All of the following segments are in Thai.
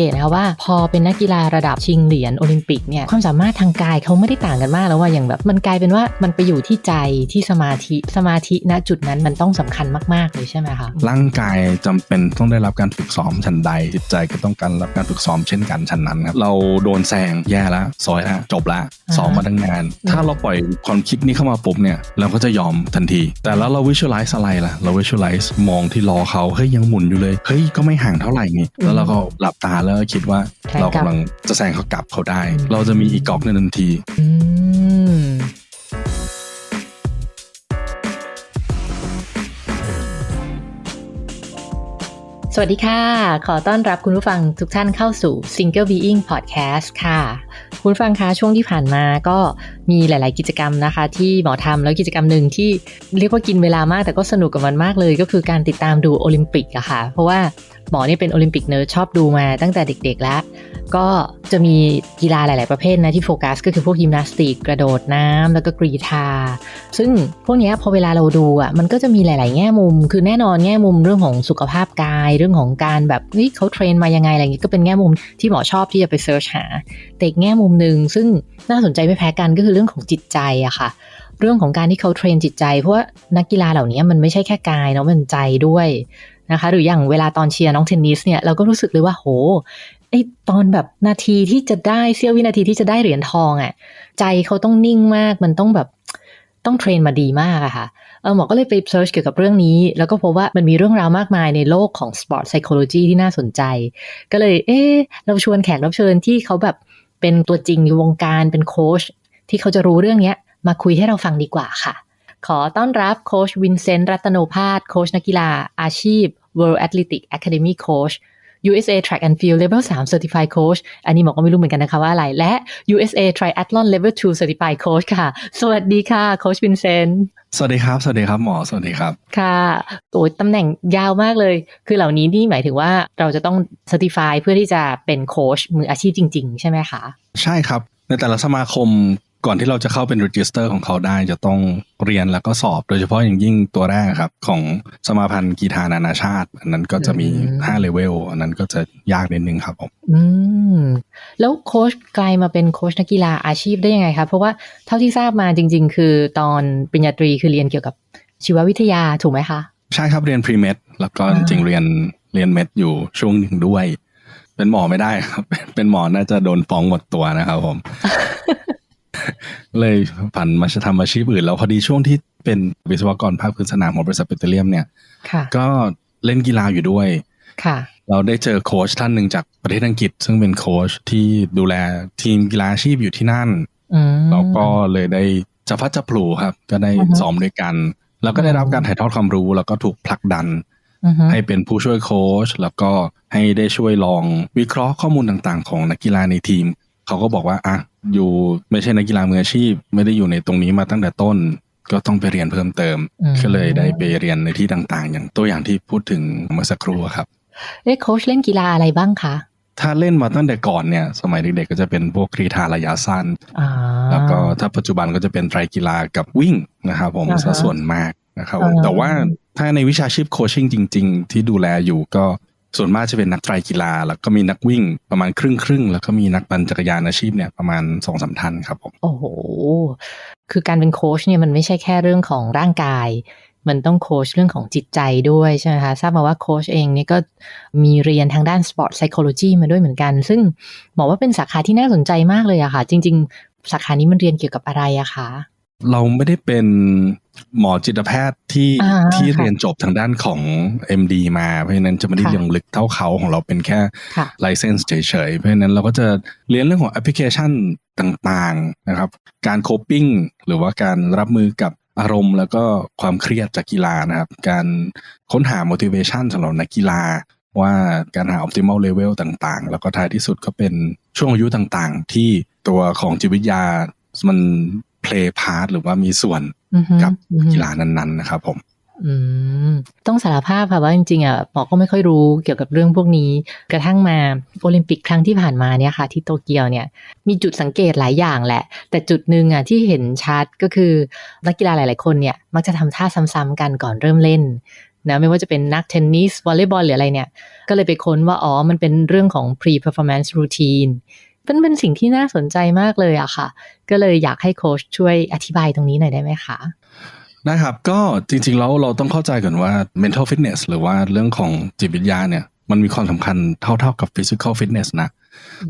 เกตนะคะว่า พอเป็นนักกีฬาระดับชิงเหรียญโอลิมปิกเนี่ยความสามารถทางกายเขาไม่ได้ต่างกันมากแล้วว่าอย่างแบบ มันกลายเป็นว่ามันไปอยู่ที่ใจที่สมาธิสมาธิณจุดนั้นมันต้องสำคัญมากๆเลยใช่ไหมคะร่างกายจำเป็นต้องได้รับการฝึกซ้อมชั้นใดจิตใจก็ต้องการรับการฝึกซ้อมเช่นกันชั้นนั้นครับเราโดนแซงแย่แล้วซอยแล้วจบละซ้อมมาตั้งนาน ถ้าเราปล่อยความคิดนี้เข้ามาปุ๊บเนี่ยเราก็จะยอมทันที แต่แล้วเรา visualize อะไรล่ะเรา visualize มองที่ล้อเขาเฮ้ยยังหมุนอยู่เลยเฮ้ยก็ไม่ห่างเท่าไหร่นี่แล้วเราก็หลับตาแล้วก็คิดว่าแทนกลับเรากำลังจะแซงเขากลับเขาได้ เราจะมีอีกกอกในงทันทีอืมสวัสดีค่ะ ขอต้อนรับคุณผู้ฟังทุกท่านเข้าสู่ Single Being Podcast ค่ะ คุณผู้ฟังคะช่วงที่ผ่านมาก็มีหลาย ๆ กิจกรรมนะคะ ที่หมอทำแล้วกิจกรรมหนึ่งที่เรียกว่ากินเวลามากแต่ก็สนุกกับมันมากเลย ก็คือการติดตามดูโอลิมปิกอะค่ะ เพราะว่า หมอนี่เป็นโอลิมปิกเนิร์ดชอบดูมาตั้งแต่เด็กๆแล้ว ก็จะมีกีฬาหลาย ๆ ประเภทนะที่โฟกัส ก็คือพวกยิมนาสติก กระโดดน้ำแล้วก็กรีธา ซึ่งพวกนี้พอเวลาเราดูอะมันก็จะมีหลาย ๆ แง่มุม คือแน่นอนแง่มุมเรื่องของสุขภาพกาย เรื่องของการแบบเฮ้ยเขาเทรนมายังไงอะไรอย่างงี้ก็เป็นแง่มุมที่หมอชอบที่จะไปเซิร์ชหาแต่อีกแง่มุมหนึ่งซึ่งน่าสนใจไม่แพ้กันก็คือเรื่องของจิตใจอะค่ะเรื่องของการที่เขาเทรนจิตใจ เพราะว่านักกีฬาเหล่านี้มันไม่ใช่แค่กายเนาะมันใจด้วย นะคะ หรืออย่างเวลาตอนเชียร์น้องเทนนิสเนี่ยเราก็รู้สึกเลยว่าโหไอตอนแบบนาทีที่จะได้เสี้ยววินาทีที่จะได้เหรียญทองอะ่ะใจเขาต้องนิ่งมากมันต้องแบบต้องเทรนมาดีมากอะค่ะ เออหมอก็เลยไปเซิร์ชเกี่ยวกับเรื่องนี้ แล้วก็พบว่ามันมีเรื่องราวมากมายในโลกของสปอร์ตไซโคโลจีที่น่าสนใจ ก็เลย เอ๊ะเราชวนแขกรับเชิญที่เขาแบบเป็นตัวจริงในวงการเป็นโค้ชที่เขาจะรู้เรื่องนี้มาคุยให้เราฟังดีกว่าค่ะ ขอต้อนรับโค้ชวินเซนต์รัตโนพาสโค้ชนักกีฬาอาชีพ World Athletic Academy Coach USA Track and Field Level 3 Certified Coach อันนี้หมอก็ไม่รู้เหมือนกันนะคะว่าอะไร และ USA Triathlon Level 2 Certified Coach ค่ะ สวัสดีค่ะ โค้ชวินเซนต์สวัสดีครับ สวัสดีครับหมอ สวัสดีครับ ค่ะโอ้ยตำแหน่งยาวมากเลย คือเหล่านี้นี่หมายถึงว่าเราจะต้อง Certify เพื่อที่จะเป็นโค้ชมืออาชีพจริง ๆ ใช่ไหมคะ ใช่ครับ ในแต่ละสมาคม ก่อนที่เราจะเข้าเป็นรีจิสเตอร์ของเขาได้จะต้องเรียนแล้วก็สอบ โดยเฉพาะอย่างยิ่งตัวแรกครับ ของสมาพันธ์กีฬานานาชาติ อันนั้นก็จะมีอืม5เลเวลอันนั้นก็จะยากนิดนึงครับผมอืมแล้วโค้ชกลายมาเป็นโค้ชนักกีฬาอาชีพได้ยังไงคะเพราะว่าเท่าที่ทราบมาจริง ๆ คือตอนปริญญาตรีคือเรียนเกี่ยวกับชีววิทยาถูกไหมคะใช่ครับเรียนพรีเมดแล้วก็อ่าจริงๆเรียนเรียนเมดอยู่ช่วงหนึ่งด้วย เป็นหมอไม่ได้ครับ เป็นหมอน่าจะโดนฟ้องหมดตัวนะครับผม เลยผันมาทำอาชีพอื่น แล้วพอดีช่วงที่เป็นวิศวกรภาคพื้นสนามของบริษัทเปโตรเลียมเนี่ยค่ะก็เล่นกีฬาอยู่ด้วยค่ะเราได้เจอโค้ชท่านหนึ่งจากประเทศอังกฤษ ซึ่งเป็นโค้ชที่ดูแลทีมกีฬาอาชีพอยู่ที่นั่นอืมเราก็เลยได้จะพัดจะปลูครับ ก็ได้อือฮึซ้อมด้วยกัน แล้วก็ได้รับการถ่ายทอดความรู้ แล้วก็ถูกผลักดันอือฮึให้เป็นผู้ช่วยโค้ชแล้วก็ให้ได้ช่วยลองวิเคราะห์ข้อมูลต่างๆ ของนักกีฬาในทีม เขาก็บอกว่าอะ อยู่ไม่ใช่นักกีฬามืออาชีพ ไม่ได้อยู่ในตรงนี้มาตั้งแต่ต้น ก็ต้องไปเรียนเพิ่มเติม ก็เลยได้ไปเรียนในที่ต่าง ๆ อย่างตัวอย่างที่พูดถึงเมื่อสักครู่ครับเอ๊ะโค้ชเล่นกีฬาอะไรบ้างคะถ้าเล่นมาตั้งแต่ก่อนเนี่ย สมัยเด็กๆก็จะเป็นพวกกรีฑาระยะสั้นอ่าแล้วก็ถ้าปัจจุบันก็จะเป็นไตรกีฬากับวิ่งนะครับผมอ่าฮะซะส่วนมากนะครับผมอ่าแต่ว่าถ้าในวิชาชีพโคชชิ่งจริง ๆ ที่ดูแลอยู่ก็ ส่วนมากจะเป็นนักไตรกีฬา แล้วก็มีนักวิ่งประมาณครึ่งครึ่งแล้วก็มีนักปั่นจักรยานอาชีพเนี่ยประมาณสองสามท่านครับผมโอ้โห คือการเป็นโค้ชเนี่ยมันไม่ใช่แค่เรื่องของร่างกาย มันต้องโค้ชเรื่องของจิตใจด้วยใช่ไหมคะทราบมาว่าโค้ชเองเนี่ยก็มีเรียนทางด้านสปอร์ตไซโคโลจีมาด้วยเหมือนกัน ซึ่งบอกว่าเป็นสาขาที่น่าสนใจมากเลยอะค่ะ จริง ๆ สาขานี้มันเรียนเกี่ยวกับอะไรอะคะ เราไม่ได้เป็นหมอจิตแพทย์ที่อ่าที่ค่ะเรียนจบทางด้านของ MD มา เพราะฉะนั้นจะไม่ได้ค่ะลงลึกเท่าเขาของเราเป็นแค่ค่ะไลเซนส์เฉยๆ เพราะฉะนั้นเราก็จะเรียนเรื่องของแอปพลิเคชันต่างๆนะครับ การโคปปิ้งหรือว่าการรับมือกับอารมณ์ แล้วก็ความเครียดจากกีฬานะครับ การค้นหา motivation สำหรับนักกีฬาว่าการหา optimal level ต่างๆ แล้วก็ท้ายที่สุดก็เป็นช่วงอายุต่างๆ ที่ตัวของจิตวิทยามัน play part หรือว่ามีส่วนอือฮึกับอือฮึกีฬานั้นๆนะครับผมออืมต้องสารภาพค่ะว่าจริงๆอะหมอก็ไม่ค่อยรู้เกี่ยวกับเรื่องพวกนี้ กระทั่งมาโอลิมปิกครั้งที่ผ่านมาเนี่ยค่ะ ที่โตเกียวเนี่ยมีจุดสังเกตหลายอย่างแหละ แต่จุดหนึ่งอะที่เห็นชัดก็คือนักกีฬาหลายๆคนเนี่ยมักจะทำท่าซ้ำๆกันก่อนเริ่มเล่นนะไม่ว่าจะเป็นนักเทนนิสวอลเลย์บอลหรืออะไรเนี่ย ก็เลยไปค้นว่าอ๋อมันเป็นเรื่องของ pre performance routine เป็นเป็นสิ่งที่น่าสนใจมากเลยอะค่ะ ก็เลยอยากให้โค้ชช่วยอธิบายตรงนี้หน่อยได้ไหมคะนะครับก็จริงๆแล้วเราต้องเข้าใจก่อนว่า mental fitness หรือว่าเรื่องของจิตวิทยาเนี่ยมันมีความสำคัญเท่าๆกับ physical fitness นะ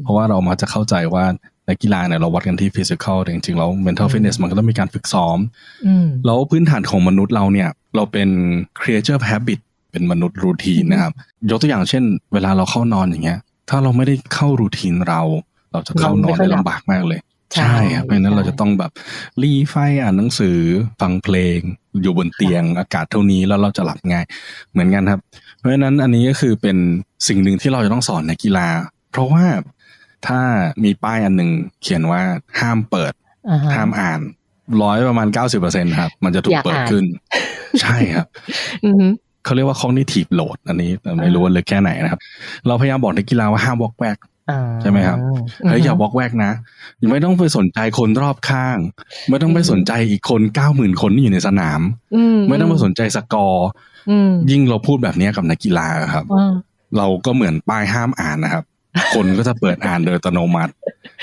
เพราะว่าเรามาจะเข้าใจว่านักกีฬาเนี่ยเราวัดกันที่ physical แต่จริงๆแล้ว mental fitness มันก็ต้องมีการฝึกซ้อมอืมแล้วพื้นฐานของมนุษย์เราเนี่ยเราเป็น creature of habit เป็นมนุษย์รูทีนนะครับ ยกตัวอย่างเช่น เวลาเราเข้านอนอย่างเงี้ย ถ้าเราไม่ได้เข้ารูทีนเรา เราจะเข้านอนได้ลำบากมากเลย ใช่ใช่ครับเพราะฉะนั้นใช่เราจะต้องแบบรีไฟอ่านหนังสือฟังเพลง อยู่บนเตียงอากาศเท่านี้แล้วเราจะหลับง่ายเหมือนกันครับ เพราะฉะนั้นอันนี้ก็คือเป็นสิ่งหนึ่งที่เราจะต้องสอนในกกีฬา เพราะว่าถ้ามีป้ายอันหนึ่งเขียนว่าห้ามเปิดอ่าฮะห้ามอ่านร้อยประมาณเก้าสิบเปอร์เซ็นครับ มันจะถูอกยากเปิดอ่านขึ้น ใช่ครับอือฮึเขาเรียกว่า cognitive load อันนี้แต่ไม่รู้ว่าลึกแค่ไหนนะครับ เราพยายามบอกนักกีฬาว่าห้ามวอกแวกอ่า ใช่ไหมครับเฮ้ยอย่าวอกแวกนะยังไม่ต้องไปสนใจคนรอบข้าง ไม่ต้องไปสนใจอีกคนเก้าหมื่นคนที่อยู่ในสนามอืมไม่ต้องไปสนใจสกอร์อืมยิ่งเราพูดแบบนี้กับนักกีฬาครับอ่าเราก็เหมือนป้ายห้ามอ่านนะครับ คนก็จะเปิดอ่านโดยอัตโนมัติ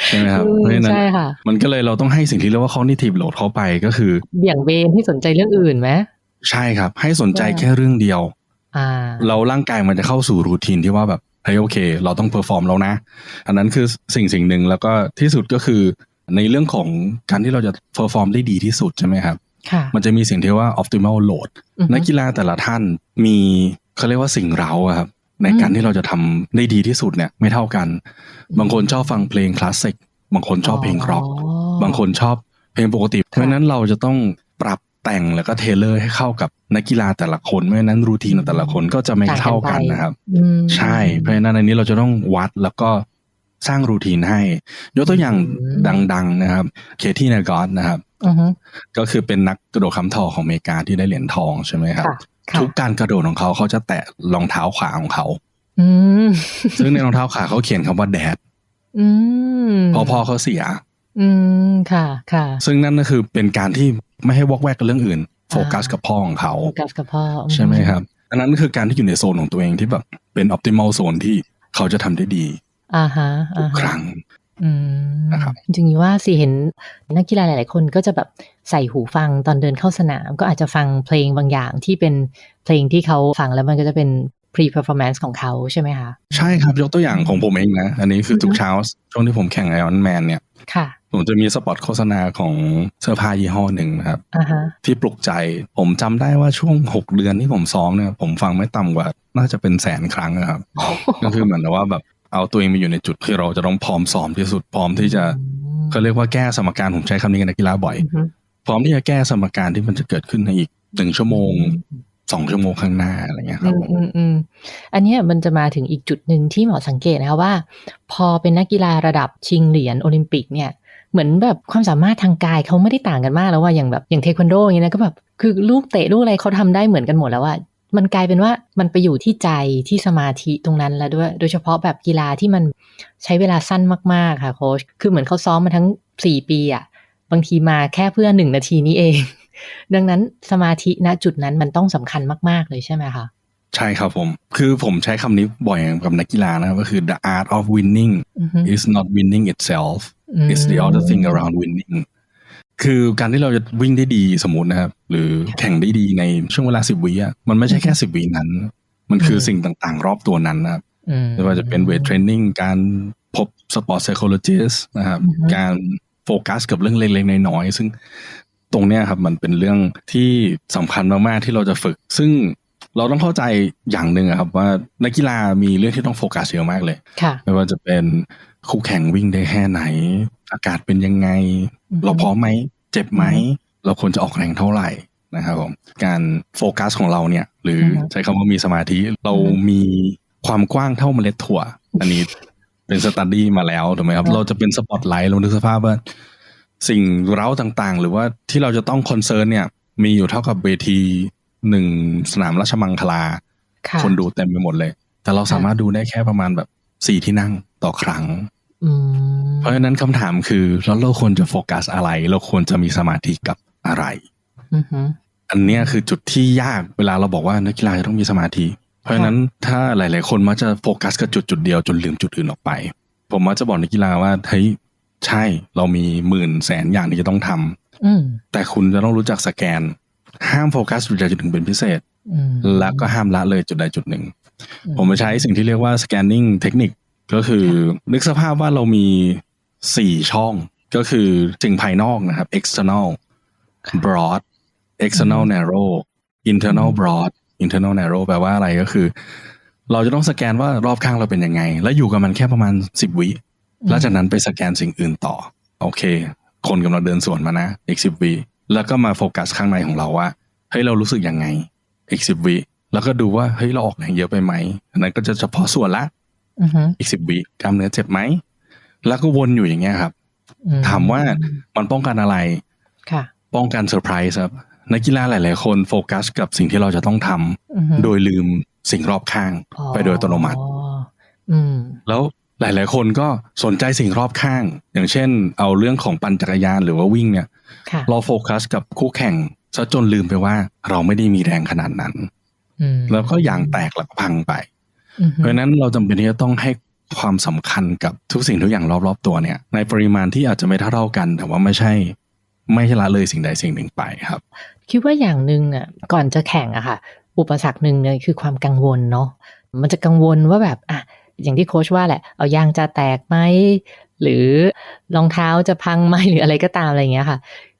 ใช่ไหมครับอืมเพราะฉะนั้นใช่ค่ะมันก็เลยเราต้องให้สิ่งที่เรียกว่า cognitive load เข้าไปก็คือ เบี่ยงเบนให้สนใจเรื่องอื่นไหมใช่ครับ ให้สนใจอ่าแค่เรื่องเดียวอ่าเราร่างกายมันจะเข้าสู่รูทีนที่ว่าแบบ เฮ้ยโอเค เราต้องเพอร์ฟอร์มแล้วนะ อันนั้นคือสิ่งสิ่งหนึ่งแล้วก็ที่สุดก็คือในเรื่องของการที่เราจะเพอร์ฟอร์มได้ดีที่สุดใช่ไหมครับค่ะมันจะมีสิ่งที่ว่า optimal load อือฮึนักกีฬาแต่ละท่านมีเขาเรียกว่าสิ่งเร้าอะครับในการอืมที่เราจะทำได้ดีที่สุดเนี่ยไม่เท่ากัน บางคนชอบฟังเพลงคลาสสิก บางคนชอบเพลงร็อก บางคนชอบเพลงปกติ เพราะฉะนั้นเราจะต้องปรับ แต่งแล้วก็เทเลอร์ให้เข้ากับนักกีฬาแต่ละคนไม่ฉะนั้นรูทีนของแต่ละคนก็จะไม่เท่ากันนะครับอืมใช่เพราะฉะนั้นอันนี้เราจะต้องวัดแล้วก็สร้างรูทีนให้ ยกตัวอย่างอืมดัง ๆ นะครับ เคที่นากอสนะครับอือฮึก็คือเป็นนักกระโดดคำทองของอเมริกาที่ได้เหรียญทองใช่ไหมครับค่ะค่ะทุกการกระโดดของเขาเขาจะแตะรองเท้าขวาของเขาอืมซึ่งในรองเท้าขาเขาเขียนคำว่าแดดอืมพอพ่อเขาเสีย อืม ค่ะ ค่ะ ซึ่งนั่นก็คือเป็นการที่ไม่ให้วอกแวกกับเรื่องอื่น โฟกัสกับพ่อของเขาโฟกัสกับพ่อใช่ไหมครับอันนั้นคือการที่อยู่ในโซนของตัวเองที่แบบเป็นออ t ติม l ลโซนที่เขาจะทำได้ดีอ่าฮะทุอ่ากคฮะรั้งอืมนะครับจริงๆว่าสิเห็นนักกีฬาหลายๆ คนก็จะแบบใส่หูฟังตอนเดินเข้าสนาม ก็อาจจะฟังเพลงบางอย่างที่เป็นเพลงที่เขาฟังแล้วมันก็จะเป็น pre performance ของเขาใช่ไหมคะ ใช่ครับ ยกตัวอย่างของผมเองนะ อันนี้คือทุกเช้าช่วงที่ผมแข่งไอออนแมนเนี่ยค่ะ ผมจะมีสปอตโฆษณาของเสื้อผ้ายี่ห้อหนึ่งนะครับอ่าฮะที่ปลุกใจผมจำได้ว่าช่วง6เดือนที่ผมซ้อมเนี่ยผมฟังไม่ต่ำกว่า น่าจะเป็นแสนครั้งนะครับ ก็คือเหมือนกับว่าแบบเอาตัวเองมาอยู่ในจุดที่เราจะต้องพร้อมซ้อมที่สุดพร้อมที่จะเขาเรียกว่าแก้สมการผมใช้คำนี้กับนักกีฬาบ่อยอือฮึพร้อมที่จะแก้สมการที่มันจะเกิดขึ้นในอีกหนึ่งชั่วโมงสองชั่วโมงข้างหน้าอะไรเงี้ยคอืรับมผมอืมอืมอันเนี้ยมันจะมาถึงอีกจุดหนึ่งที่หมอสังเกตนะคะว่า พอเป็นนักกีฬาระดับชิงเหรียญโอลิมปิกเนี่ย เหมือนแบบความสามารถทางกายเขาไม่ได้ต่างกันมากแล้วว่าอย่างแบบอย่างเทควันโดอย่างเงี้ยนะก็แบบคือลูกเตะลูกอะไรเขาทำได้เหมือนกันหมดแล้วว่ามันกลายเป็นว่ามันไปอยู่ที่ใจที่สมาธิตรงนั้นแล้วด้วย โดยเฉพาะแบบกีฬาที่มันใช้เวลาสั้นมากๆค่ะโค้ชคือเหมือนเขาซ้อมมาทั้งสี่ปีอะบางทีมาแค่เพื่อหนึ่งนาทีนี้เอง ดังนั้นสมาธิณจุดนั้นมันต้องสำคัญมาก ๆ เลยใช่ไหมคะใช่ครับผม คือผมใช้คำนี้บ่อยกับนักกีฬานะครับก็คือ the art of winning อือฮึ is not winning itself อืม it's the other thing around winning คือการที่เราจะวิ่งได้ดีสมมตินะครับ หรือแข่งได้ดีในช่วงเวลาสิบวิอะมันไม่ใช่แค่สิบวินั้น มันคือสิ่งต่างๆ รอบตัวนั้นนะครับอืมไม่ว่าจะเป็นเวทเทรนนิ่งการพบสปอร์ต p ซ y คโลจิสนะครับอือฮึการโฟกัสกับเรื่องเล็กๆน้อยๆซึ่งตรงเนี้ยครับมันเป็นเรื่องที่สำคัญมากๆที่เราจะฝึก ซึ่ง เราต้องเข้าใจอย่างหนึ่งอะครับว่านักกีฬามีเรื่องที่ต้องโฟกัสเยอะมากเลยค่ะไม่ว่าจะเป็นคู่แข่งวิ่งได้แค่ไหน อากาศเป็นยังไงอือฮึเราพร้อมไหมเจ็บไหมอือฮึเราควรจะออกแรงเท่าไหร่นะครับผมการโฟกัสของเราเนี่ย หรือออฮึใช้คำว่ามีสมาธิเราอือฮึมีความกว้างเท่าเมล็ดถั่ว อันนี้เป็นสตัดดี้มาแล้วถูกไหมครับครับเราจะเป็นสปอตไลท์เรานึกสภาพว่าสิ่งเร้าต่างๆ หรือว่าที่เราจะต้องคอนเซิร์นเนี่ย มีอยู่เท่ากับเวที หนึ่งสนามราชมังคลาค่ะคนดูเต็มไปหมดเลย แต่เราสามารถดูได้แค่ประมาณแบบสี่ที่นั่งต่อครั้งอืมเพราะฉะนั้นคำถามคือแล้วเราควรจะโฟกัสอะไร เราควรจะมีสมาธิกับอะไรอือฮึอันเนี้ยคือจุดที่ยากเวลาเราบอกว่านักกีฬาจะต้องมีสมาธิ เพราะฉะนั้นถ้าหลาย ๆ คนมักจะโฟกัสกับจุดจุดๆเดียวจนลืมจุดอื่นออกไป ผมมักจะบอกนักกีฬาว่าเฮ้ยใช่เรามีหมื่นแสนอย่างที่จะต้องทำอืมแต่คุณจะต้องรู้จักสแกน ห้ามโฟกัสจุดใดจุดหนึ่งเป็นพิเศษอืมแล้วก็ห้ามละเลยจุดใดจุดหนึ่งอืผมจะใช้สิ่งที่เรียกว่า scanning technique ก็คือ นึกสภาพว่าเรามีสี่ช่อง ก็คือสิ่งภายนอกนะครับ external broad external narrow internal broad internal narrow แปลว่าอะไรก็คือ เราจะต้องสแกนว่ารอบข้างเราเป็นยังไง แล้วอยู่กับมันแค่ประมาณสิบวิหลังจากนั้นไปสแกนสิ่งอื่นต่อ โอเค คนกำลังเดินสวนมานะอีกสิบวิ แล้วก็มาโฟกัสข้างในของเราว่าเฮ้ยเรารู้สึกยังไงอีกสิบวิแล้วก็ดูว่าเฮ้ยเราออกแรงเยอะไปไหมอันนั้นก็จะเฉพาะส่วนละอือฮึอีกสิบวิกล้ามเนื้อเจ็บไหมแล้วก็วนอยู่อย่างเงี้ยครับอืถามว่ามันป้องกันอะไรค่ะ ป้องกันเซอร์ไพรส์ครับนักกีฬาหลาย ๆ คนโฟกัสกับสิ่งที่เราจะต้องทำอือฮึโดยลืมสิ่งรอบข้างอ๋อไปโดยอัตโนมัติอืมแล้ว หลาย ๆ คนก็สนใจสิ่งรอบข้าง อย่างเช่น เอาเรื่องของปั่นจักรยานหรือว่าวิ่งเนี่ยค่ะเราโฟกัสกับคู่แข่งซะจนลืมไปว่าเราไม่ได้มีแรงขนาดนั้นอืมแล้วก็ยางแตกแล้วก็พังไปอือฮึเพราะฉะนั้นเราจำเป็นที่จะต้องให้ความสำคัญกับทุกสิ่งทุกอย่างรอบๆตัวเนี่ย ในปริมาณที่อาจจะไม่เท่าๆกัน แต่ว่าไม่ใช่ ไม่ใช่ละเลยสิ่งใดสิ่งหนึ่งไปครับ คิดว่าอย่างหนึ่งอะก่อนจะแข่งอะค่ะ อุปสรรคหนึ่งเลยคือความกังวลเนาะมันจะกังวลว่าแบบอะ อย่างที่โค้ชว่าแหละ เอายางจะแตกไหม หรือรองเท้าจะพังไหมหรืออะไรก็ตามอะไรอย่างเงี้ยค่ะ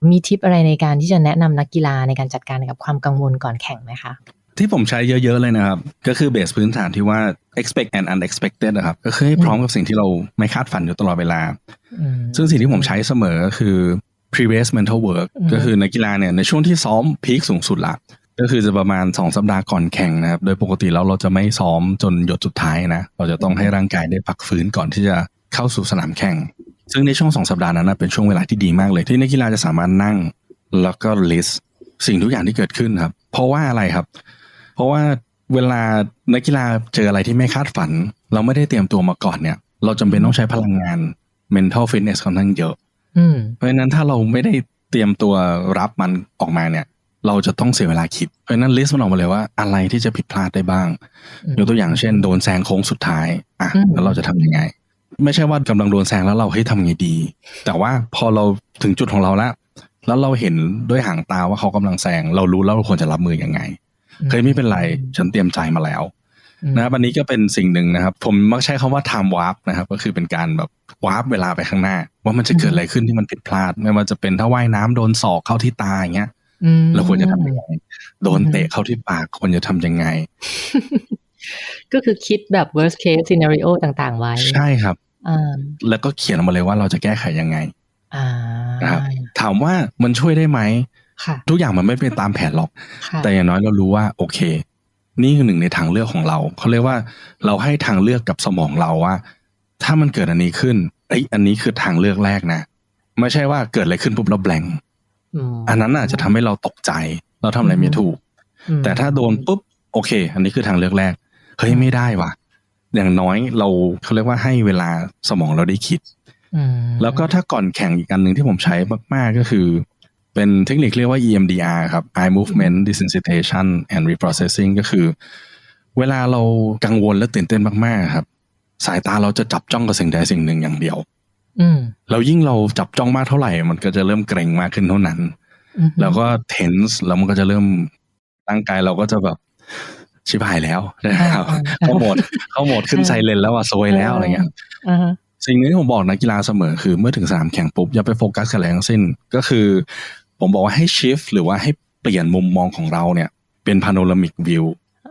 มีทิปอะไรในการที่จะแนะนำนักกีฬาในการจัดการกับความกังวลก่อนแข่งไหมคะที่ผมใช้เยอะๆเลยนะครับ ก็คือเบสพื้นฐานที่ว่า expect and unexpected นะครับ ก็คือให้พร้อมกับสิ่งที่เราไม่คาดฝันอยู่ตลอดเวลาอืมซึ่งสิ่งที่ผมใช้เสมอก็คือ previous mental work อืมก็คือนักกีฬาเนี่ยในช่วงที่ซ้อมพีคสูงสุดละ ก็คือจะประมาณ2สัปดาห์ก่อนแข่งนะครับ โดยปกติแล้วเราจะไม่ซ้อมจนหยดสุดท้ายนะ เราจะต้องให้ร่างกายได้พักฟื้นก่อนที่จะเข้าสู่สนามแข่ง ซึ่งในช่วง2สัปดาห์นั้นนะเป็นช่วงเวลาที่ดีมากเลย ที่นักกีฬาจะสามารถนั่งแล้วก็ list สิ่งทุกอย่างที่เกิดขึ้นครับ เพราะว่าอะไรครับ เพราะว่าเวลานักกีฬาเจออะไรที่ไม่คาดฝัน เราไม่ได้เตรียมตัวมาก่อนเนี่ย เราจำเป็นต้องใช้พลังงาน mental fitness ค่อนข้างเยอะอืมเพราะฉะนั้นถ้าเราไม่ได้เตรียมตัวรับมันออกมาเนี่ย เราจะต้องเสียเวลาคิด เพราะฉะนั้นลิสต์มันออกมาเลยว่าอะไรที่จะผิดพลาดได้บ้างอืมยกตัวอย่างเช่น โดนแซงโค้งสุดท้ายอะอืมแล้วเราจะทำยังไง ไม่ใช่ว่ากำลังโดนแซงแล้วเราเฮ้ยทำไงดี แต่ว่าพอเราถึงจุดของเราแล้ว แล้วเราเห็นด้วยหางตาว่าเขากำลังแซงเรารู้แล้วเราควรจะรับมือยังไงเฮ้ยไม่เป็นไรฉันเตรียมใจมาแล้วอืมนะครับอันนี้ก็เป็นสิ่งหนึ่งนะครับ ผมมักใช้คำว่า time warp นะครับ ก็คือเป็นการแบบวาร์ปเวลาไปข้างหน้า ว่ามันจะเกิดอะไรขึ้นที่มันผิดพลาด ไม่ว่าจะเป็นถ้าว่ายน้ำโดนศอกเข้าที่ตาอย่างเงี้ยอืม เราควรจะทำยังไงโดนเตะเข้าที่ปากควรจะทำยังไง ก็คือคิดแบบ worst case scenario ต่าง ๆ ไว้ ใช่ครับอ่าแล้วก็เขียนออกมาเลยว่าเราจะแก้ไขยังไงอ่านะครับถามว่ามันช่วยได้ไหมค่ะทุกอย่างมันไม่เป็นตามแผนหรอกค่ะแต่อย่างน้อยเรารู้ว่า โอเค นี่คือหนึ่งในทางเลือกของเราเขาเรียกว่าเราให้ทางเลือกกับสมองเราว่า ถ้ามันเกิดอันนี้ขึ้นเอ้ยอันนี้คือทางเลือกแรกนะไม่ใช่ว่าเกิดอะไรขึ้นปุ๊บเราแบงอืม อันนั้นอาจจะทำให้เราตกใจ เราทำอะไรไม่ถูกอืมแต่ถ้าโดนปุ๊บโอเค อันนี้คือทางเลือกแรกเฮ้ยไม่ได้ว่ะ อย่างน้อยเราเขาเรียกว่าให้เวลาสมองเราได้คิดอืมแล้วก็ถ้าก่อนแข่งอีกอันหนึ่งที่ผมใช้มาก ๆ ก็คือ เป็นเทคนิคเรียกว่า EMDR ครับ Eye Movement Desensitization and Reprocessing ก็คือ เวลาเรากังวลและตื่นเต้นมาก ๆ ครับ สายตาเราจะจับจ้องกับสิ่งใดสิ่งหนึ่งอย่างเดียว อืมแล้วยิ่งเราจับจ้องมากเท่าไหร่ มันก็จะเริ่มเกรงมากขึ้นเท่านั้นอืมแล้วก็ tense แล้วมันก็จะเริ่มร่างกายเราก็จะแบบชิบหายแล้วนะครับอ่าเข้าโหมดเข้าโหมดขึ้นไซเลนแล้วอะซวยแล้วอะไรเงี้ยอ่าฮะสิ่งหนึงที่ผมบอกนักกีฬาเสมอคือเมื่อถึงสนามแข่งปุ๊บ อย่าไปโฟกัสกับอะไรทั้งสิ้น ก็คือ ผมบอกว่าให้ shift หรือว่าให้เปลี่ยนมุมมองของเราเนี่ย เป็น panoramic view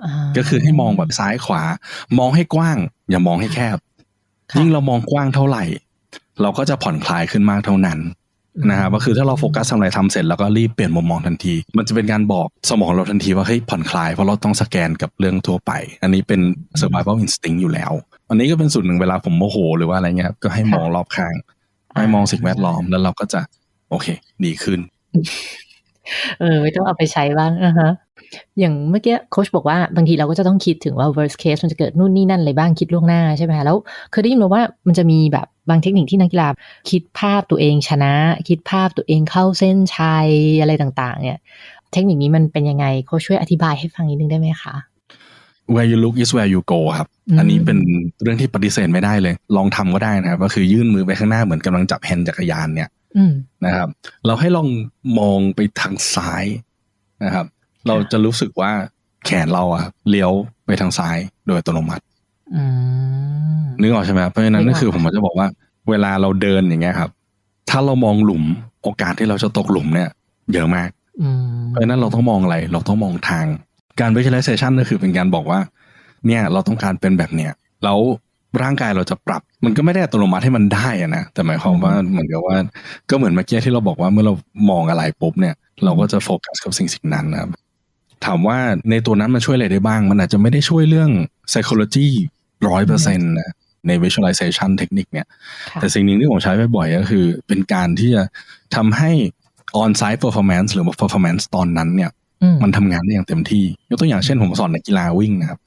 อ่าก็คือให้มองแบบซ้ายขวา มองให้กว้าง อย่ามองให้แคบค่ะยิ่งเรามองกว้างเท่าไหร่ เราก็จะผ่อนคลายขึ้นมากเท่านั้นนะครับก็คือถ้าเราโฟกัสทำอะไรทำเสร็จแล้วก็รีบเปลี่ยนมุมมองทันที มันจะเป็นการบอกสมองเราทันทีว่าเฮ้ยผ่อนคลายเพราะเราต้องสแกนกับเรื่องทั่วไป อันนี้เป็น survival instinct อยู่แล้ว อันนี้ก็เป็นส่วนหนึ่งเวลาผมโมโห หรือว่าอะไรเงี้ยก็ให้มองรอบข้าง ให้มองสิ่งแวดล้อมแล้วเราก็จะ โอเค ดีขึ้น เออ ไม่ต้องเอาไปใช้บ้างอ่าฮะ อย่างเมื่อกี้โค้ชบอกว่าบางทีเราก็จะต้องคิดถึงว่า worst case มันจะเกิดนู่นนี่นั่นอะไรบ้างคิดล่วงหน้าใช่ไหมคะแล้วเคยได้ยินมาว่ามันจะมีแบบบางเทคนิคที่นักกีฬาคิดภาพตัวเองชนะ คิดภาพตัวเองเข้าเส้นชัยอะไรต่างๆ เนี่ย เทคนิคนี้มันเป็นยังไงโค้ชช่วยอธิบายให้ฟังนิดนึงได้ไหมคะ where you look is where you go ครับอืมอันนี้เป็นเรื่องที่ปฏิเสธไม่ได้เลย ลองทำก็ได้นะครับ ก็คือยื่นมือไปข้างหน้าเหมือนกำลังจับแฮนด์จักรยานเนี่ยอืมนะครับ เราให้ลองมองไปทางซ้ายนะครับ เราจะรู้สึกว่าแขนเราอะเลี้ยวไปทางซ้ายโดยอัตโนมัติอืมนึกออกใช่ไหมครับเพราะฉะนั้นนึกออกก็คือผมจะบอกว่า เวลาเราเดินอย่างเงี้ยครับ ถ้าเรามองหลุมโอกาสที่เราจะตกหลุมเนี่ย เยอะมากอืมเพราะฉะนั้นเราต้องมองอะไร เราต้องมองทาง การ visualization ก็คือเป็นการบอกว่า เนี่ยเราต้องการเป็นแบบเนี้ยแล้วร่างกายเราจะปรับ มันก็ไม่ได้อัตโนมัติให้มันได้อะนะแต่หมายความว่าเหมือนกับว่า ก็เหมือนเมื่อกี้ที่เราบอกว่าเมื่อเรามองอะไรปุ๊บเนี่ย เราก็จะโฟกัสกับสิ่งสิ่งนั้นนะครับ ถามว่าในตัวนั้นมันช่วยอะไรได้บ้าง มันอาจจะไม่ได้ช่วยเรื่อง psychology ร้อยเปอร์เซ็นต์นะใน visualization เทคนิคเนี่ยค่ะแต่สิ่งหนึ่งที่ผมใช้บ่อยๆก็คือ เป็นการที่จะทำให้ on-site performance หรือว่า performance ตอนนั้นเนี่ยอืมมันทำงานได้อย่างเต็มที่ ยกตัวอย่างเช่นผมสอนนักกีฬาวิ่งนะครับ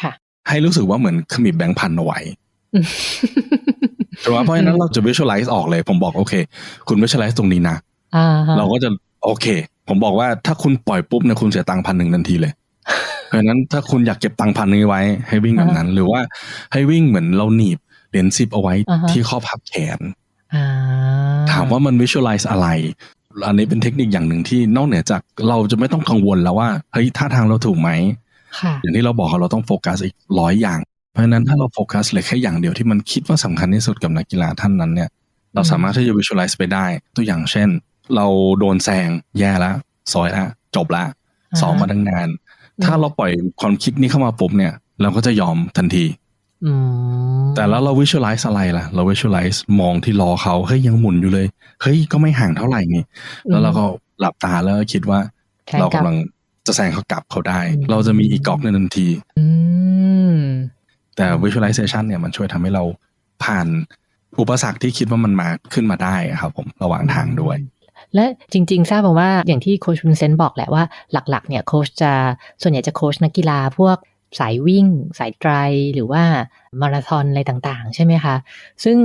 ค่ะให้รู้สึกว่าเหมือนขมิบแบงค์พันเอาไว้อืมถูกไหมเพราะฉะนั้นเราจะ visualize ออกเลย ผมบอกโอเค คุณ visualize ตรงนี้นะอ่าฮะเราก็จะโอเค ผมบอกว่าถ้าคุณปล่อยปุ๊บเนี่ยคุณเสียตังค์พันหนึ่งทันทีเลยเพราะฉะนั้นถ้าคุณอยากเก็บตังค์พันหนึงไว้ ให้วิ่งแบบนั้น หรือว่าให้วิ่งเหมือนเราหนีบเหรียญสิบเอาไว้อ่าฮะที่ข้อพับแขนอ่าถามว่ามัน visualize อะไร อันนี้เป็นเทคนิคอย่างหนึ่งที่นอกเหนือจากเราจะไม่ต้องกังวลแล้วว่าเฮ้ยท่าทางเราถูกไหมค่ะอย่างที่เราบอกเราต้องโฟกัสอีกร้อยอย่าง เพราะฉะนั้นถ้าเราโฟกัสเหลยแค่อย่างเดียวที่มันคิดว่าสำคัญที่สุดกับนักกีฬาท่านนั้นเนี่ย เราสามารถที่จะ visualize ไปได้ ตัวอย่างเช่น เราโดนแซงแย่แล้วซอยแล้วจบละอ่าฮะซ้อมมาตั้งนาน ถ้าเราปล่อยความคิดนี้เข้ามาปุ๊บเนี่ย เราก็จะยอมทันทีอืมแต่แล้วเรา visualize อะไรล่ะ เรา visualize มองที่รอเขาเฮ้ยยังหมุนอยู่เลยเฮ้ยก็ไม่ห่างเท่าไหร่นี่แล้วเราก็หลับตาแล้วก็คิดว่าแข่งเรากับกำลังจะแซงเขากลับเขาได้อืมเราจะมีอีกก๊อกในงทันทีอืมแต่ visualization เนี่ยมันช่วยทำให้เราผ่านอุปสรรคที่คิดว่ามันมาขึ้นมาได้ครับผมระหว่างทางด้วย และจริง ๆ ทราบมาว่าอย่างที่โค้ชวินเซนต์บอกแหละว่าหลักๆ เนี่ยโค้ชจะส่วนใหญ่จะโค้ชนักกีฬาพวกสายวิ่ง สายไตรหรือว่ามาราธอนอะไรต่างๆ ใช่ไหมคะ ซึ่ง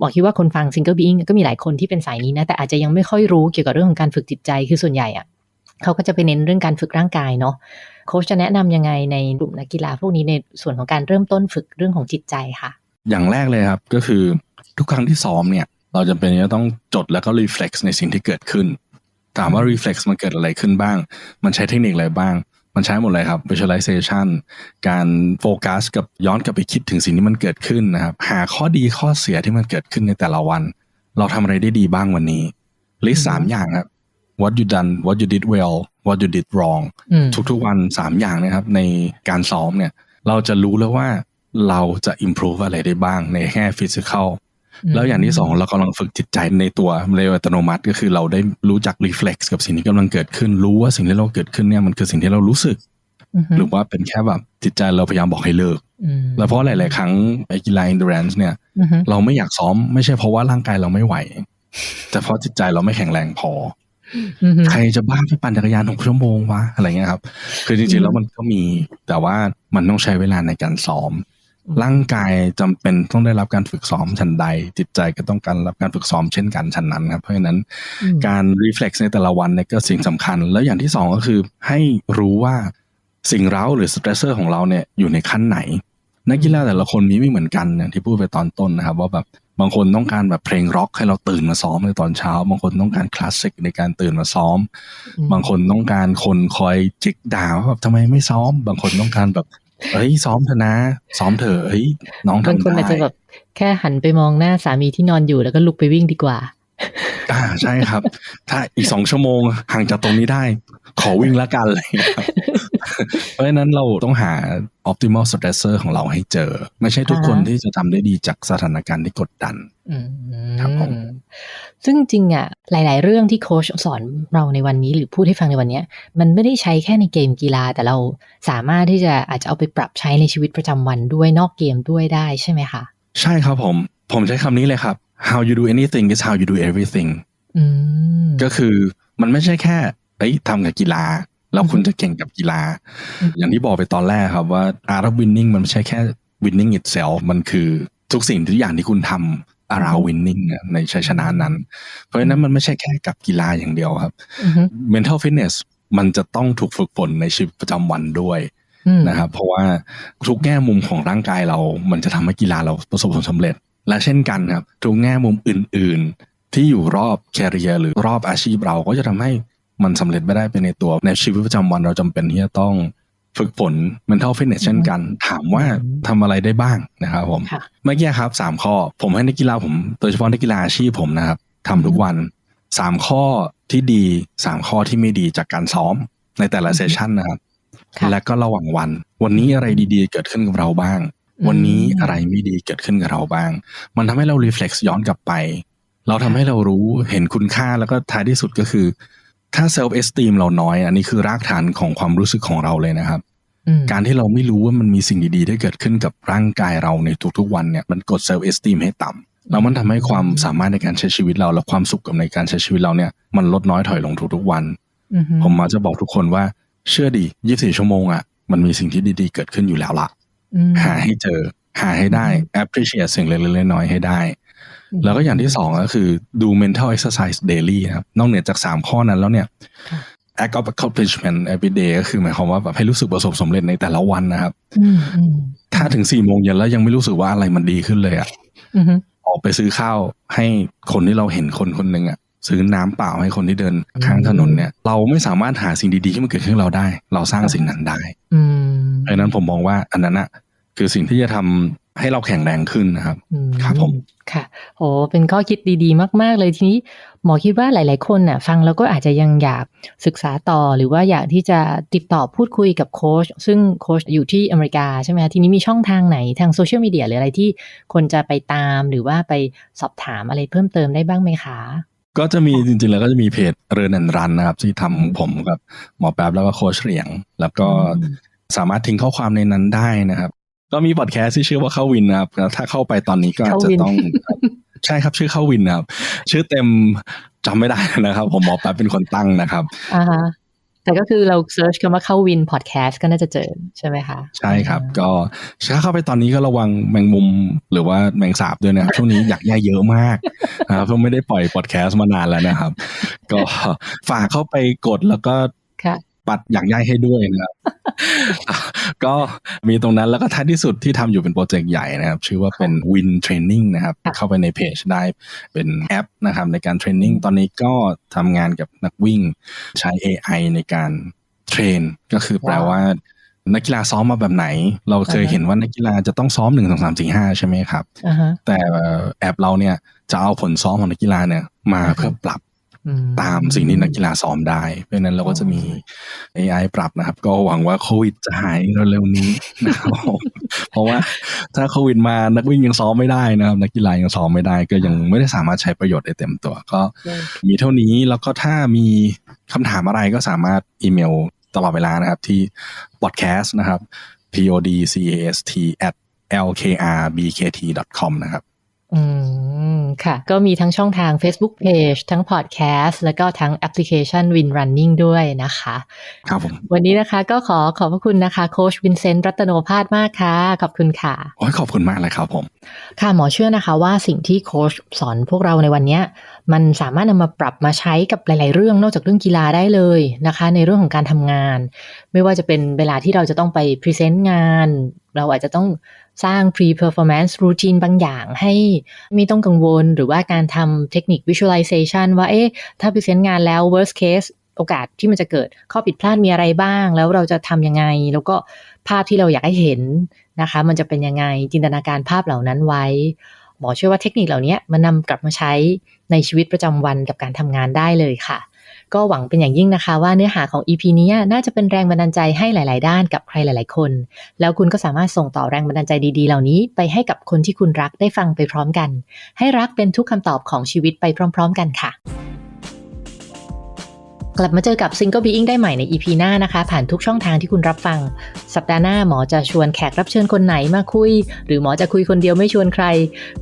บอกคิดว่าคนฟังซิงเกิลบีอิงก็มีหลายคนที่เป็นสายนี้นะ แต่อาจจะยังไม่ค่อยรู้เกี่ยวกับเรื่องของการฝึกจิตใจคือส่วนใหญ่อะเขาก็จะไปเน้นเรื่องการฝึกร่างกายเนาะโค้ชจะแนะนำยังไงในกลุ่มนักกีฬาพวกนี้ในส่วนของการเริ่มต้นฝึกเรื่องของจิตใจค่ะ อย่างแรกเลยครับก็คือทุกครั้งที่ซ้อมเนี่ย เราจะเป็นจะต้องจดแล้วก็ reflex ในสิ่งที่เกิดขึ้น ถามว่า reflex มันเกิดอะไรขึ้นบ้าง มันใช้เทคนิคอะไรบ้าง มันใช้หมดเลยครับ visualization การโฟกัสกับย้อนกลับไปคิดถึงสิ่งที่มันเกิดขึ้นนะครับ หาข้อดีข้อเสียที่มันเกิดขึ้นในแต่ละวัน เราทำอะไรได้ดีบ้างวันนี้ list สามอย่างครับ what you done what you did well what you did wrong อืมทุกๆวันสามอย่างนะครับ ในการซ้อมเนี่ย เราจะรู้แล้วว่าเราจะ improve อะไรได้บ้างในแง่ physical แล้วอย่างที่สองเรากำลังฝึกจิตใจในตัวในอัตโนมัติ ก็คือเราได้รู้จัก reflex กับสิ่งที่กำลังเกิดขึ้น รู้ว่าสิ่งที่เราเกิดขึ้นเนี่ยมันคือสิ่งที่เรารู้สึกอือฮึหรือว่าเป็นแค่แบบจิตใจเราพยายามบอกให้เลิกอืมแล้วเพราะหลาย ๆ ครั้งไอ้กีฬา endurance เนี่ยอือฮึเราไม่อยากซ้อมไม่ใช่เพราะว่าร่างกายเราไม่ไหว แต่เพราะจิตใจเราไม่แข็งแรงพออือฮึใครจะบ้าไปปั่นจักรยานหกชั่วโมงวะอะไรเงี้ยครับ คือจริงๆแล้วมันก็มีแต่ว่ามันต้องใช้เวลาในการซ้อม ร่างกายจำเป็นต้องได้รับการฝึกซ้อมชันใด จิตใจก็ต้องการรับการฝึกซ้อมเช่นกันชันนั้นครับ เพราะฉะนั้นอืมการ reflex ในแต่ละวันเนี่ยก็สิ่งสำคัญ แล้วอย่างที่สองก็คือให้รู้ว่าสิ่งเร้าหรือ stressor ของเราเนี่ยอยู่ในขั้นไหน นักกีฬาแต่ละคนมีไม่เหมือนกันอย่างที่พูดไปตอนต้นนะครับ ว่าแบบบางคนต้องการแบบเพลงร็อกให้เราตื่นมาซ้อมในตอนเช้า บางคนต้องการคลาสสิกในการตื่นมาซ้อมอืมบางคนต้องการคนคอยจิกด่าว่าแบบทำไมไม่ซ้อม บางคนต้องการแบบ เฮ้ยซ้อมเถอะนะ ซ้อมเถอะเฮ้ยน้องบางทำคนอาจได้จะแบบแค่หันไปมองหน้าสามีที่นอนอยู่แล้วก็ลุกไปวิ่งดีกว่าอ่าใช่ครับ ถ้าอีกสองชั่วโมงห่างจากตรงนี้ได้ ขอวิ่งละกันอะไรอย่างเลยครับ เพราะฉะนั้นเราต้องหา optimal stressor ของเราให้เจอ ไม่ใช่ทุกคนอ่าฮะที่จะทำได้ดีจากสถานการณ์ที่กดดันอืมครับผมซึ่งจริงอะ หลาย ๆ เรื่องที่โค้ชสอนเราในวันนี้หรือพูดให้ฟังในวันเนี้ยมันไม่ได้ใช้แค่ในเกมกีฬา แต่เราสามารถที่จะอาจจะเอาไปปรับใช้ในชีวิตประจำวันด้วยนอกเกมด้วยได้ใช่ไหมคะ ใช่ครับผม ผมใช้คำนี้เลยครับ how you do anything is how you do everything อืมก็คือมันไม่ใช่แค่เอ้ยทำกับกีฬา แล้วคุณจะเก่งกับกีฬาอืมอย่างที่บอกไปตอนแรกครับว่า art of winning มันไม่ใช่แค่ winning itself มันคือทุกสิ่งทุกอย่างที่คุณทำ around winning อะในชัยชนะนั้น เพราะฉะนั้นมันไม่ใช่แค่กับกีฬาอย่างเดียวครับอือฮึ mental fitness มันจะต้องถูกฝึกฝนในชีวิตประจำวันด้วยอืมนะครับเพราะว่าทุกแง่มุมของร่างกายเรา มันจะทำให้กีฬาเราประสบผลสำเร็จ และเช่นกันครับทุกแง่มุมอื่น ๆ ที่อยู่รอบแคริเอร์หรือรอบอาชีพเราก็จะทำให้ มันสำเร็จไม่ได้ไปในตัวในชีวิตประจำวันเราจำเป็นที่จะต้องฝึกฝน mental fitness เช่นกัน ถามว่าทำอะไรได้บ้างนะครับผมค่ะเมื่อกี้ครับสามข้อ ผมให้นักกีฬาผมโดยเฉพาะนักกีฬาอาชีพผมนะครับทำทุกวันสามข้อที่ดีสามข้อที่ไม่ดีจากการซ้อมในแต่ละเซสชันนะครับค่ะและก็ระหว่างวัน วันนี้อะไรดีๆ เกิดขึ้นกับเราบ้างอืมวันนี้อะไรไม่ดีเกิดขึ้นกับเราบ้าง มันทำให้เรา reflex ย้อนกลับไป เราทำให้เรารู้เห็นคุณค่าแล้วก็ท้ายที่สุดก็คือ ถ้า self esteem เราน้อย อันนี้คือรากฐานของความรู้สึกของเราเลยนะครับอืมการที่เราไม่รู้ว่ามันมีสิ่งดีๆที่เกิดขึ้นกับร่างกายเราในทุกๆวันเนี่ยมันกดเซลล์เอสติมให้ต่ำแล้วมันทำให้ความสามารถในการใช้ชีวิตเราและความสุขกับในการใช้ชีวิตเราเนี่ยมันลดน้อยถอยลงทุกๆวันอือฮึผมมาจะบอกทุกคนว่าเชื่อดี 24 ชั่วโมงอะมันมีสิ่งที่ดีๆ เกิดขึ้นอยู่แล้วล่ะอืมหาให้เจอหาให้ได้ appreciate สิ่งเล็กๆน้อยๆให้ได้ แล้วก็อย่างที่สองก็คือดู mental exercise daily นะครับ นอกเหนือจาก3ข้อนั้นแล้วเนี่ยค่ะ act of accomplishment every day ก็คือหมายความว่าแบบให้รู้สึกประสบสำเร็จในแต่ละวันนะครับอืมอืมถ้าถึงสี่โมงเย็นแล้วยังไม่รู้สึกว่าอะไรมันดีขึ้นเลยอะอือฮึออกไปซื้อข้าวให้คนที่เราเห็นคนคนหนึ่งอะซื้อน้ำเปล่าให้คนที่เดินข้างถนนเนี่ย เราไม่สามารถหาสิ่งดีๆที่มันเกิดขึ้นกับเราได้ เราสร้างสิ่งนั้นได้อืมเพราะฉะนั้นผมมองว่าอันนั้นอะคือสิ่งที่จะทำ ให้เราแข็งแรงขึ้นนะครับอืมครับผมค่ะโอ้เป็นข้อคิดดีๆ มาก ๆ เลยทีนี้หมอคิดว่าหลาย ๆ คนน่ะ ฟังแล้วก็อาจจะยังอยากศึกษาต่อหรือว่าอยากที่จะติดต่อพูดคุยกับโค้ชซึ่งโค้ชอยู่ที่อเมริกาใช่ไหมคะทีนี้มีช่องทางไหนทางโซเชียลมีเดียหรืออะไรที่คนจะไปตามหรือว่าไปสอบถามอะไรเพิ่มเติมได้บ้างไหมคะก็จะมีจริงๆ แล้วก็จะมีเพจเรือนนันรันนะครับ ที่ทำของผมกับหมอแป๊บแล้วก็โค้ชเหรียง แล้วก็อืมสามารถทิ้งข้อความในนั้นได้นะครับ ก็มีพอดแคสต์ที่ชื่อว่าเข้าวินนะครับแล้วถ้าเข้าไปตอนนี้ก็อาจจะเข้าวินต้องใช่ครับชื่อเข้าวินนะครับ ชื่อเต็มจำไม่ได้นะครับ ผมหมอแป๊บเป็นคนตั้งนะครับอ่าฮะแต่ก็คือเราเซิร์ชคำว่าเข้าวินพอดแคสต์ก็น่าจะเจอใช่ไหมคะ ใช่ครับ ก็ถ้าเข้าไปตอนนี้ก็ระวังแมงมุมหรือว่าแมงสาบด้วยนะครับช่วงนี้อยากแย่เยอะมากนะครับเพราะไม่ได้ปล่อยพอดแคสต์มานานแล้วนะครับ ก็ฝากเข้าไปกดแล้วก็ค่ะ ปัดอย่างย่ายให้ด้วยนะครับก็มีตรงนั้นแล้วก็ท้ายที่สุดที่ทำอยู่เป็นโปรเจกต์ใหญ่นะครับ ชื่อว่าเป็น Win Training นะครับค่ะเข้าไปในเพจได้เป็นแอปนะครับในการเทรนนิ่งตอนนี้ก็ทำงานกับนักวิ่งใช้ AI ในการเทรน ก็คือแปลว่านักกีฬาซ้อมมาแบบไหน เราเคยอ่าฮะเห็นว่านักกีฬาจะต้องซ้อมหนึ่งสองสามสี่ห้าใช่ไหมครับอ่าฮะแต่แอปเราเนี่ยจะเอาผลซ้อมของนักกีฬาเนี่ยมาอ่าฮะเพื่อปรับอื ตามสิ่งที่นักกีฬาซ้อมได้ เพราะนั้นเราก็จะมี AI ปรับนะครับ ก็หวังว่าโควิดจะหายเร็วๆนี้นะครับเพราะว่าถ้าโควิดมานักวิ่งยังซ้อมไม่ได้นะครับนักกีฬายังซ้อมไม่ได้ ก็ยังไม่ได้สามารถใช้ประโยชน์ได้เต็มตัว ก็มีเท่านี้แล้วก็ถ้ามีคำถามอะไรก็สามารถอีเมลตลอดเวลานะครับที่ podcast นะครับ podcast at lkrbkt com นะครับ อืม ค่ะ ก็มีทั้งช่องทาง Facebook Page ทั้ง Podcast แล้วก็ทั้งแอปพลิเคชัน Win Running ด้วยนะคะ ครับผม วันนี้นะคะก็ขอขอบพระคุณนะคะ โค้ชวินเซนต์รัตโนภาสมากค่ะ ขอบคุณค่ะโอ้ยขอบคุณมากเลยครับผม ค่ะหมอเชื่อนะคะว่าสิ่งที่โค้ชสอนพวกเราในวันเนี้ยมันสามารถนำมาปรับมาใช้กับหลาย ๆ เรื่องนอกจากเรื่องกีฬาได้เลยนะคะ ในเรื่องของการทำงาน ไม่ว่าจะเป็นเวลาที่เราจะต้องไปพรีเซนต์งาน เราอาจจะต้อง สร้าง pre-performance routine บางอย่างให้ไม่ต้องกังวล หรือว่าการทำเทคนิค visualization ว่าเอ๊ะถ้าพรีเซนงานแล้ว worst case โอกาสที่มันจะเกิดข้อผิดพลาดมีอะไรบ้าง แล้วเราจะทำยังไง แล้วก็ภาพที่เราอยากให้เห็นนะคะ มันจะเป็นยังไงจินตนาการภาพเหล่านั้นไว้ หมอเชื่อว่าเทคนิคเหล่านี้มันนำกลับมาใช้ในชีวิตประจำวันกับการทำงานได้เลยค่ะ ก็หวังเป็นอย่างยิ่งนะคะว่าเนื้อหาของ EP นี้น่าจะเป็นแรงบันดาลใจให้หลาย ๆ ด้านกับใครหลาย ๆ คน แล้วคุณก็สามารถส่งต่อแรงบันดาลใจดี ๆ เหล่านี้ไปให้กับคนที่คุณรักได้ฟังไปพร้อมกัน ให้รักเป็นทุกคำตอบของชีวิตไปพร้อม ๆ กันค่ะ กลับมาเจอกับ Single Being ได้ใหม่ใน EP หน้านะคะ ผ่านทุกช่องทางที่คุณรับฟัง สัปดาห์หน้าหมอจะชวนแขกรับเชิญคนไหนมาคุย หรือหมอจะคุยคนเดียวไม่ชวนใคร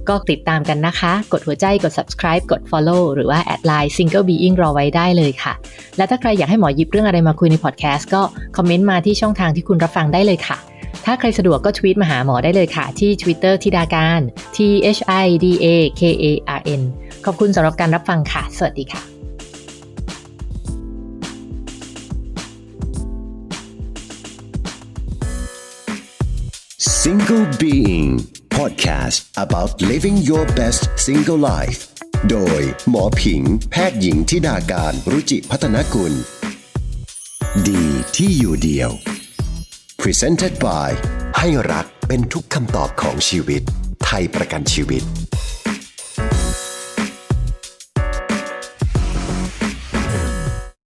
ก็ติดตามกันนะคะ กดหัวใจกด subscribe กด follow หรือว่าแอดไลน์ Single Being รอไว้ได้เลยค่ะ และถ้าใครอยากให้หมอหยิบเรื่องอะไรมาคุยในพอดแคสต์ก็คอมเมนต์มาที่ช่องทางที่คุณรับฟังได้เลยค่ะถ้าใครสะดวกก็ทวีตมาหาหมอได้เลยค่ะ ที่ Twitter ทิดาการ T H I D A K A R N ขอบคุณสำหรับการรับฟังค่ะ สวัสดีค่ะ Single Being Podcast about living your best single life โดยหมอผิง แพทย์หญิงทิดาการรุจิพัฒนกุล ดีที่อยู่เดียว Presented by ให้รักเป็นทุกคำตอบของชีวิต ไทยประกันชีวิต